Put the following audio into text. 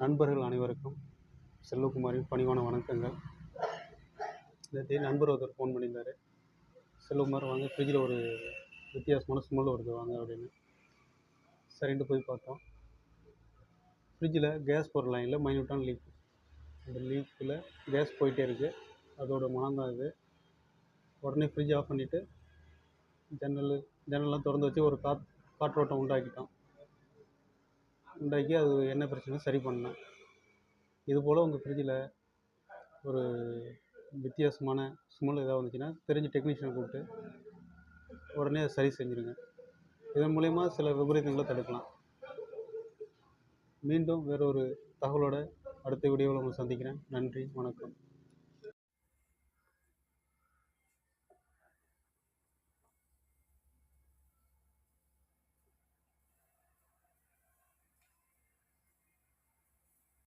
நண்பர்கள் அனைவருக்கும் செல்வகுமாரின் பணிவான வணக்கங்கள். நேற்று நண்பர் ஒருத்தர் ஃபோன் பண்ணியிருந்தார். செல்வகுமார் வாங்க ஃப்ரிட்ஜில் ஒரு வித்தியாசமான ஸ்மெல் வருது வாங்க அப்படின்னு. சரின்ட்டு போய் பார்த்தோம். ஃப்ரிட்ஜில் கேஸ் போகிற லைனில் மைன்யூட்டான லீக் அந்த லீக்கில் கேஸ் போயிட்டே இருக்குது அதோட மனம் தான் இது. உடனே ஃப்ரிட்ஜ் ஆஃப் பண்ணிவிட்டு ஜன்னல் ஜன்னல்லாம் திறந்து வச்சு ஒரு காத் காற்றோட்டம் உண்டாக்கிட்டோம். இன்றைக்கு அது என்ன பிரச்சனை சரி பண்ணேன் இதுபோல் உங்கள் ஃப்ரிட்ஜில் ஒரு வித்தியாசமான ஸ்மெல் எதாவது வந்துச்சுன்னா தெரிஞ்ச டெக்னீஷியனை கூப்பிட்டு உடனே அதை சரி செஞ்சுருங்க. இதன் மூலயமா சில விபரீதங்களை தடுக்கலாம். மீண்டும் வேறொரு தகவலோட அடுத்த வீடியோவில் உங்களை சந்திக்கிறேன். நன்றி வணக்கம்.